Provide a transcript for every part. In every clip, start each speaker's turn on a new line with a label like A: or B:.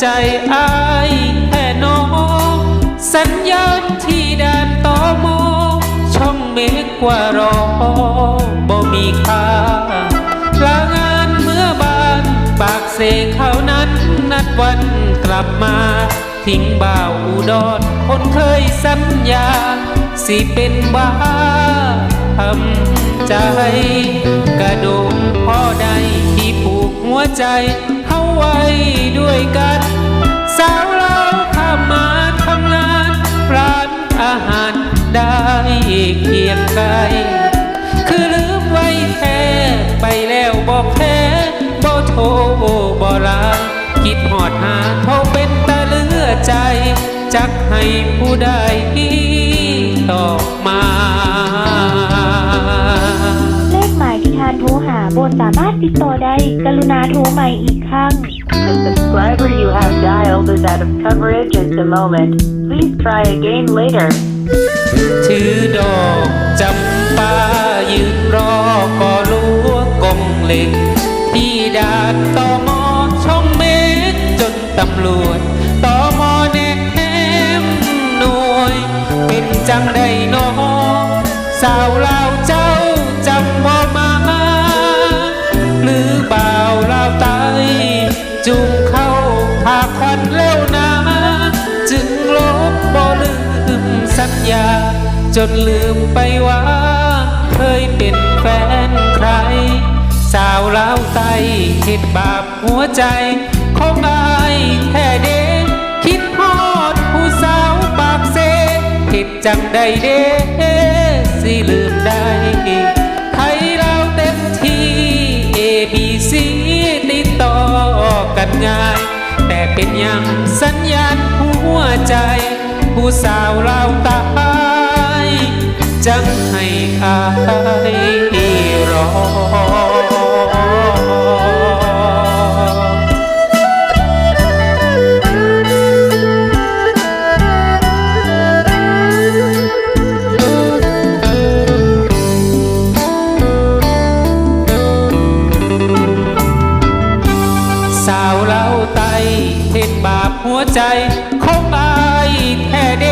A: ใจอายแค่น้องสัญญาณที่ด่านต่อมอช่องเมฆกว่ารอบ่มีค่าลางานเมื่อบานปากเสกเขานั้นนัดวันกลับมา ทิ้งบ่าวอุดรคนเคยสัญญา สิเป็นบ้าทำใจ กระดูกพ่อใดที่ผูกหัวใจ ว้ด้วยกัน สาวเราข้ามมาทำงานร้านอาหารได้เคียงไกลคือลืมไว้แท้ไปแล้วบอกแท้บ่โทรบ่ลาคิดหอดหาโทรเป็นตาเลือใจ จักให้ผู้ใดตอบมา
B: หาบนสามารถติดต่อได้ กรุณาโทรใหม่อีกครั้ง
C: The subscriber you have dialed is out of coverage at the moment. Please try again later.
A: ถือดอกจำปายืนรอก่อลัวกงเหล็ก ที่ด่านตอมอช่องเมฆจนตำรวจตอมอแนกแนมหน่วย เป็นจังได้นอสาวลาวเจ้า จนลืมไปว่า เคยเป็นแฟนใคร สาวลาวไตเห็ดบาปหัวใจของอายแท้เด้คิดฮอดผู้สาวปากเซเห็ดจังใดเด้สิลืมได้ไทยเราเต็มที่ A B C ติดต่อกันง่าย แต่เป็นย่างสัญญาณหัวใจ ผู้สาวเราวต สาวเล่าไตเห็นบาปหัวใจของอายแท้เด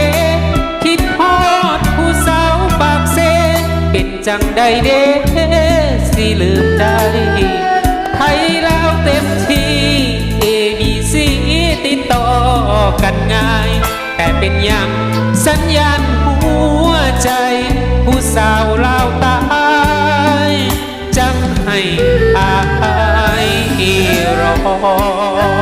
A: คิดฮอดผู้สาวปากเซเป็นจังใดเดสิลืมได้ไทยเลาเต็มที่ A B C ติดต่อกันง่าย แต่เป็นอย่างสัญญาณหัว Oh.